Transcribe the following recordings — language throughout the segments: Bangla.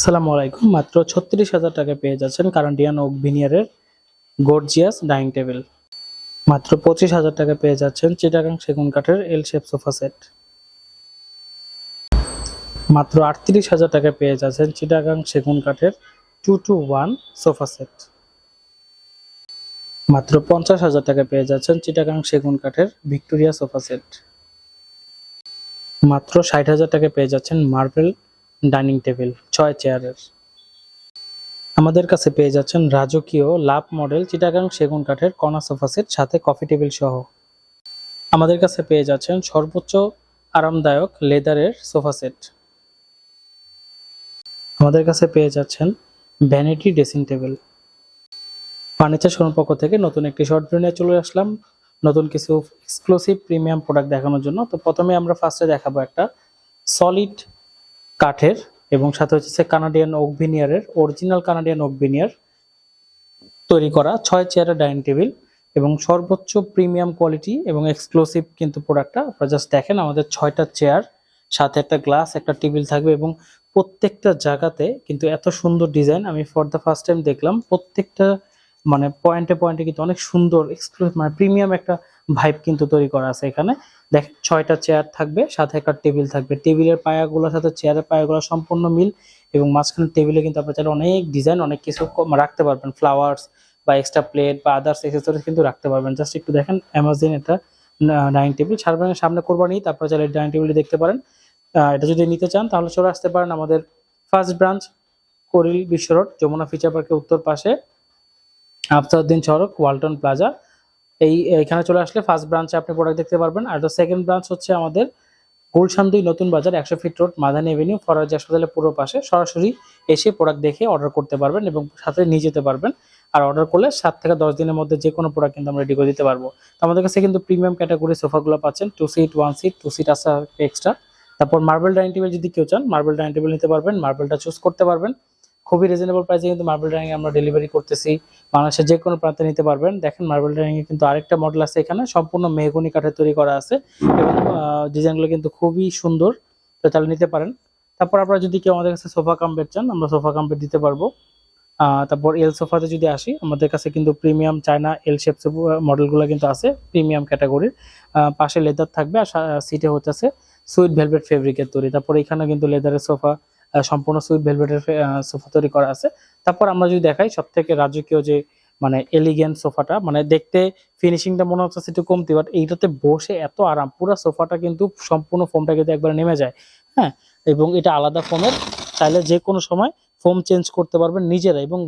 আসসালামু আলাইকুম। মাত্র ছত্রিশ হাজার টাকা পেয়ে যাচ্ছেন কারান্ডিয়ান ওক ভিনিয়ারের গর্জিয়াস ডাইনিং টেবিল। মাত্র পঁচিশ হাজার টাকা পেয়ে যাচ্ছেন চিটাগাং সেগুন কাঠের এল শেপ সোফা সেট। মাত্র আটত্রিশ হাজার টাকা পেয়ে যাচ্ছেন চিটাগাং সেগুন কাঠের two two one sofa set. মাত্র পঞ্চাশ হাজার টাকা পেয়ে যাচ্ছেন চিটাগাং সেগুন কাঠের ভিক্টোরিয়া সোফা সেট। মাত্র ষাট হাজার টাকা পেয়ে যাচ্ছেন মার্বেল ডাইনিং টেবিল, ছয় চেয়ারের। আমাদের কাছে পেয়ে যাচ্ছেন রাজকীয় লাভ মডেল চিটাগাং সেগুন কাঠের কণা সোফা সেট সাথে কফি টেবিল সহ। আমাদের কাছে পেয়ে যাচ্ছেন সর্বোচ্চ আরামদায়ক লেদারের সোফা সেট আমাদের কাছে পেয়ে যাচ্ছেন vanity dressing table. Furniture showroom পক্ষ থেকে নতুন একটি শর্ট ভিডিও চলে আসলাম। নতুন কিছু এক্সক্লুসিভ প্রিমিয়াম প্রোডাক্ট দেখানোর জন্য। তো প্রথমে আমরা ফার্স্টে দেখাবো একটা সলিড কাঠের এবং সাথে হচ্ছে কানাডিয়ান ওক ভিনিয়ারের অরিজিনাল কানাডিয়ান ওক ভিনিয়ার তৈরি করা, ছয় চেয়ারের ডাইনিং টেবিল এবং সর্বোচ্চ প্রিমিয়াম কোয়ালিটি এবং এক্সক্লুসিভ কিন্তু প্রোডাক্টটা আপনারা জাস্ট দেখেন আমাদের ছয়টা চেয়ার, সাথে একটা গ্লাস একটা টেবিল থাকবে এবং প্রত্যেকটা জায়গাতে কিন্তু এত সুন্দর ডিজাইন আমি ফর দ্য ফার্স্ট টাইম দেখলাম, প্রত্যেকটা মানে পয়েন্টে পয়েন্টে কিন্তু অনেক সুন্দর এক্সক্লুসিভ মানে প্রিমিয়াম একটা ভাইব কিন্তু তৈরি করা আছে এখানে। দেখেন ছয়টা চেয়ার থাকবে, সাথে একটা টেবিল থাকবে। টেবিলের পায়াগুলোর সাথে চেয়ারের পায়াগুলো সম্পূর্ণ মিল এবং মাঝখানে টেবিলে কিন্তু আপনার চাইলে অনেক ডিজাইন অনেক কিছু রাখতে পারবেন। ফ্লাওয়ার্স বা এক্সট্রা প্লেট বা আদার্স এক্সেসরিজ কিন্তু রাখতে পারবেন। জাস্ট একটু দেখেন অ্যামাজন এটা ডাইনিং টেবিল সামনে সামনে কোরবানি, তারপর চাইলে ডাইনিং টেবিলটি দেখতে পারেন। এটা যদি নিতে চান, তাহলে চলে আসতে পারেন আমাদের ফার্স্ট ব্রাঞ্চ করিল বিশ্ব রোড যমুনা ফিচার পার্কের উত্তর পাশে আফতারউদ্দিন সড়ক ওয়ালটন প্লাজা এই, এখানে চলে আসলে ফার্স্ট ব্রাঞ্চে আপনি প্রোডাক্ট দেখতে পারবেন। আর সেকেন্ড ব্রাঞ্চ হচ্ছে আমাদের গুলশান দুই নতুন বাজার, একশো feet road Madani avenue Faraji হাসপাতালের পুরো পাশে। সরাসরি এসে প্রোডাক্ট দেখে অর্ডার করতে পারবেন এবং সাথে নিয়ে যেতে পারবেন। আর অর্ডার করলে সাত থেকে দশ দিনের মধ্যে যে কোনো প্রোডাক্ট কিন্তু আমরা রেডি করে দিতে পারব। তো আমাদের কাছে কিন্তু প্রিমিয়াম ক্যাটাগরি সোফাগুলো পাচ্ছেন two seat one seat two seat আছে এক্সট্রা তারপর মার্বেল ডাইনিং টেবিল যদি কেউ চান মার্বেল ডাইনিং টেবিল নিতে পারবেন মার্বেলটা চুজ করতে পারবেন। খুবই রিজনেবল প্রাইসে কিন্তু মার্বেল ডাইনিং আমরা ডেলিভারি করতেছি। বাংলাদেশের যে কোনো প্রান্তে নিতে পারবেন। দেখেন মার্বেল ডাইনিং এর কিন্তু আরেকটা মডেল আছে এখানে। সম্পূর্ণ মেহগুনি কাঠের তৈরি করা আছে এবং ডিজাইনগুলো কিন্তু খুবই সুন্দর। তো তাহলে নিতে পারেন। তারপর আপনারা যদি কেউ আমাদের কাছে সোফা কাম বেড চান, আমরা সোফা কাম বেড দিতে পারব। তারপর এল সোফাতে যদি আসি, আমাদের কাছে কিন্তু প্রিমিয়াম চায়না এল শেপ মডেলগুলো কিন্তু আছে প্রিমিয়াম ক্যাটাগরির পাশে লেদার থাকবে আর সিটে হচ্ছে সুইট ভেলভেট ফেব্রিকের তৈরি। তারপর এখানে কিন্তু লেদারের সোফা সম্পূর্ণ সুইট ভেলভেটের সোফা তৈরি করা আছে। তারপর আমরা যদি দেখাই সব থেকে রাজকীয় যে মানে এলিগেন্ট সোফাটা মানে দেখতে ফিনিশিংটা মনে হচ্ছে একটু কমতি বাট এইটাতে বসে এত আরাম, পুরো সোফাটা কিন্তু সম্পূর্ণ ফোমটা কিন্তু একবার নেমে যায় হ্যাঁ? এবং এটা আলাদা ফোমের চাইলে যে কোনো সময় ফোম চেঞ্জ করতে পারবেন নিজেরা এবং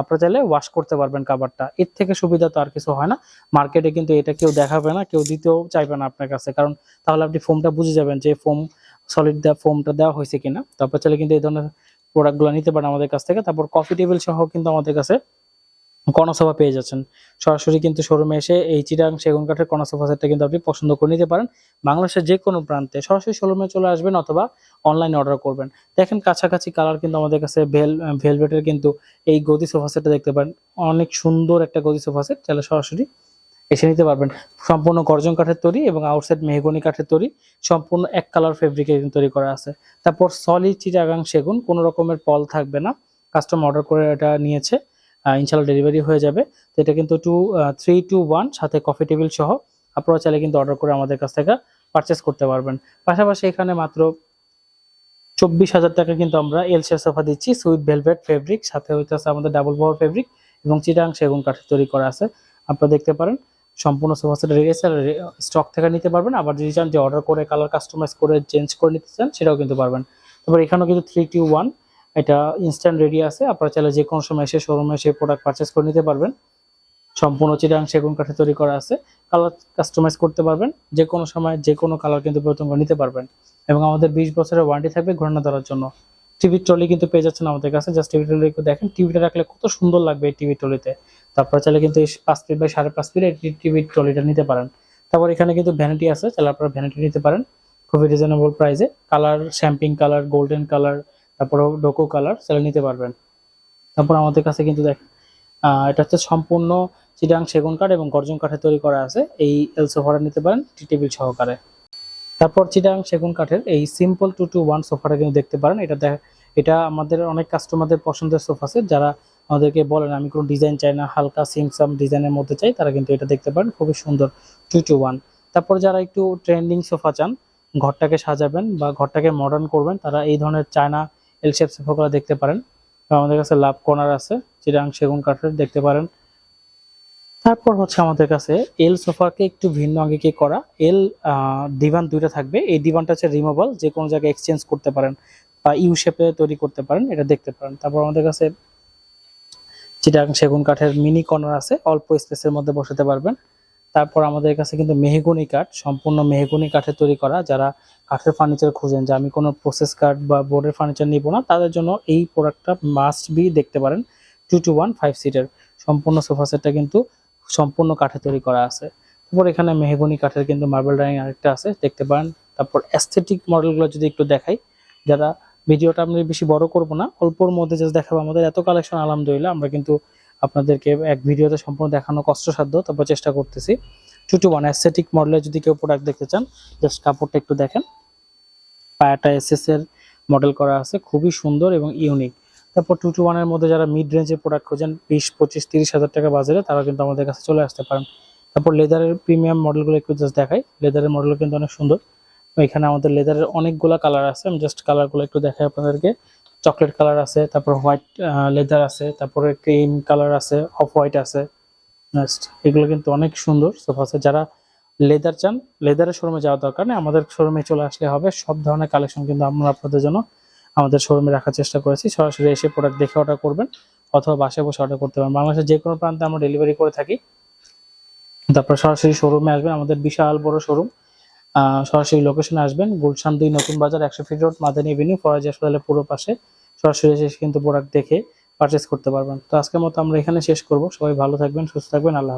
আপনারা চাইলে ওয়াশ করতে পারবেন কাভারটা এর থেকে সুবিধা তো আর কিছু হয় না। মার্কেটে কিন্তু এটা কেউ দেখাবে না, কেউ দিতেও চাইবে না আপনার কাছে, কারণ তাহলে আপনি ফোমটা বুঝে যাবেন যে ফোম সলিড দেওয়া ফোমটা দেওয়া হয়েছে কিনা, তারপর চাইলে কিন্তু এই ধরনের প্রোডাক্টগুলো নিতে পারেন আমাদের কাছ থেকে। তারপর কফি টেবিল সহ কিন্তু আমাদের কাছে কর্ণসভা পেয়ে যাচ্ছেন। সরাসরি কিন্তু শোরুমে এসে এই চিরাং সেগুন কাঠের কর্ণসভা সেটটা কিন্তু আপনি পছন্দ করে নিতে পারেন। বাংলাদেশের যে কোনো প্রান্তে সরাসরি শোরুমে চলে আসবেন অথবা অনলাইনে অর্ডার করবেন। দেখেন কাছাকাছি কালার কিন্তু আমাদের কাছে ভেল ভেলভেটের কিন্তু এই গদি সোফা সেটটা দেখতে পারেন। অনেক সুন্দর একটা গদি সোফা সেট চাইলে সরাসরি এসে নিতে পারবেন। সম্পূর্ণ গর্জন কাঠের তৈরি এবং আউটসাইড মেহগনি কাঠের তৈরি। সম্পূর্ণ এক কালার ফেব্রিকের তৈরি করা আছে। তারপর সলিড চিটাগাং সেগুন, কোনো রকমের পল থাকবে না। কাস্টমার অর্ডার করে এটা নিয়েছে। ইনশাল্লাহ ডেলিভারি হয়ে যাবে। তো এটা কিন্তু টু থ্রি টু ওয়ান সাথে কফি টেবিল সহ আপনারা চাইলে কিন্তু অর্ডার করে আমাদের কাছ থেকে পারচেস করতে পারবেন। পাশাপাশি এখানে মাত্র চব্বিশ হাজার টাকা কিন্তু আমরা এল শেপ সোফা দিচ্ছি। সুইট ভেলভেট ফেব্রিক সাথে হইতেছে আমাদের ডাবল বহর ফেব্রিক এবং চিটাং সেগুন কাঠের তৈরি করা আছে। আপনারা দেখতে পারেন। সম্পূর্ণ সোফা সেট আছে স্টক থেকে নিতে পারবেন, আবার যদি চান যে অর্ডার করে কালার কাস্টমাইজ করে চেঞ্জ করে নিতে চান, সেটাও কিন্তু পারবেন। তারপর এখানেও কিন্তু থ্রি টু ওয়ান এটা ইনস্ট্যান্ট রেডি আছে, আপনারা চাইলে যে কোনো সময় এসে শোরুমে এসে প্রোডাক্ট পারচেস করে নিতে পারবেন। সম্পূর্ণ চিটাং সেগুন কাঠে তৈরি করা আছে কালার কাস্টমাইজ করতে পারবেন, যে কোনো সময়, যে কোনো কালার কিন্তু পরিবর্তন করে নিতে পারবেন। এবং আমাদের বিশ বছরের ওয়ারেন্টি থাকবে ঘটনা ধরার জন্য। টিভি ট্রলি কিন্তু পেয়ে যাচ্ছেন আমাদের কাছে। জাস্ট টিভি ট্রলি দেখেন। টিভিটা রাখলে কত সুন্দর লাগবে এই টিভি ট্রলিতে তারপর চাইলে কিন্তু এই পাঁচ ফিট বাই সাড়ে পাঁচ ফিট এই টিভি ট্রলিটা নিতে পারেন। তারপর এখানে কিন্তু ভ্যানিটি আছে চাইলে আপনারা ভ্যানিটি নিতে পারেন। খুবই রিজনেবল প্রাইসে colour champagne colour golden colour তারপর ডোকো কালার চাইলে নিতে পারবেন। তারপর আমাদের কাছে কিন্তু আহ, এটা হচ্ছে সম্পূর্ণ চিটাং সেগুন কাঠ এবং গর্জন কাঠে তৈরি করা আছে। এই এল সোফাটা নিতে পারেন টি টেবিল সহকারে। তারপর চিটাং সেগুন কাঠের এই সিম্পল টু টু ওয়ান সোফাটা কিন্তু দেখতে পারেন। এটা দেখ- এটা আমাদের অনেক কাস্টমারদের পছন্দের সোফা সেট যারা আমাদেরকে বলেন, আমি কোনো ডিজাইন চাই না, হালকা সিমসাম ডিজাইনের মধ্যে চাই, তারা কিন্তু এটা দেখতে পারেন। খুবই সুন্দর টু টু ওয়ান তারপর যারা একটু ট্রেন্ডিং সোফা চান, ঘরটাকে সাজাবেন বা ঘরটাকে মডার্ন করবেন, তারা এই ধরনের চায়না এল শেপ সোফাগুলো দেখতে পারেন। আমাদের কাছে লাভ কর্নার আছে চিরাং সেগুন কাঠের, দেখতে পারেন। তারপর হচ্ছে আমাদের কাছে এল সোফাকে একটু ভিন্ন আঙ্গিকে করা। এল দিভান দুইটা থাকবে। এই দিভানটা হচ্ছে রিমুভাল যে কোনো জায়গায় এক্সচেঞ্জ করতে পারেন বা ইউ শেপে তৈরি করতে পারেন, এটা দেখতে পারেন। তারপর আমাদের কাছে যেটা সেগুন কাঠের মিনি কর্নার আছে, অল্প স্পেসের মধ্যে বসাতে পারবেন। তারপর আমাদের কাছে কিন্তু মেহগুনি কাঠ, সম্পূর্ণ মেহগুনি কাঠের তৈরি করা, যারা কাঠের ফার্নিচার খুঁজেন, যে আমি কোনো প্রসেস কাঠ বা বোর্ডের ফার্নিচার নিব না, তাদের জন্য এই প্রোডাক্টটা মাস্ট বি দেখতে পারেন। টু টু ওয়ান ফাইভ সিটের সম্পূর্ণ সোফা সেটটা কিন্তু সম্পূর্ণ কাঠে তৈরি করা আছে। তারপর এখানে মেহগুনি কাঠের কিন্তু মার্বেল ডাইনিং আরেকটা আছে, দেখতে পারেন। তারপর অ্যাস্থেটিক মডেলগুলো যদি একটু দেখাই, যারা ভিডিওটা আমি বেশি বড় করব না, অল্পর মধ্যে জাস্ট দেখাবো আমাদের। এত কালেকশন আলহামদুলিল্লাহ, আমরা কিন্তু আপনাদেরকে এক ভিডিওতে সম্পূর্ণ দেখানো কষ্টসাধ্য, তারপর চেষ্টা করতেছি। টু টু ওয়ান অ্যাস্থেটিক মডেলের যদি কেউ প্রোডাক্ট দেখতে চান জাস্ট কাপড়টা একটু দেখেন। পায়াটা এসএস এর মডেল করা আছে, খুবই সুন্দর এবং ইউনিক তারপর টু টু ওয়ানের মধ্যে যারা মিড রেঞ্জের প্রোডাক্ট খোঁজেন, বিশ, পঁচিশ, তিরিশ হাজার টাকা বাজারে তারা কিন্তু আমাদের কাছে চলে আসতে পারেন। তারপর লেদারের প্রিমিয়াম মডেলগুলো একটু জাস্ট দেখাই। লেদারের মডেল কিন্তু অনেক সুন্দর। এখানে আমাদের লেদারের অনেকগুলো কালার আছে। আমি জাস্ট কালারগুলো একটু দেখাই আপনাদেরকে। চকলেট কালার আছে, তারপর হোয়াইট লেদার আছে, তারপরে ক্রিম কালার আছে অফ হোয়াইট আছে। নেক্সট এগুলো কিন্তু অনেক সুন্দর। সোফা আছে যারা লেদার চান লেদারের শোরুমে যাওয়ার দরকার নেই। আমাদের শোরুমে চলে আসলে হবে। সব ধরনের কালেকশন কিন্তু আমরা আপনাদের জন্য আমাদের শোরুমে রাখার চেষ্টা করেছি। সরাসরি এসে প্রোডাক্ট দেখে অর্ডার করবেন অথবা বাসায় বসে অর্ডার করতে পারেন। বাংলাদেশের যে কোনো প্রান্তে আমরা ডেলিভারি করে থাকি। তারপর সরাসরি শোরুমে আসবেন, আমাদের বিশাল বড় শোরুম সরাসরি লোকেশনে আসবেন। গুলশান দুই নতুন বাজার, একশো feet road Madani avenue Faraji হাসপাতালের পুরো পাশে। সরাসরি এসে কিন্তু প্রোডাক্ট দেখে পারচেস করতে পারবেন। তো আজকের মতো আমরা এখানে শেষ করব। সবাই ভালো থাকবেন, সুস্থ থাকবেন, আল্লাহ।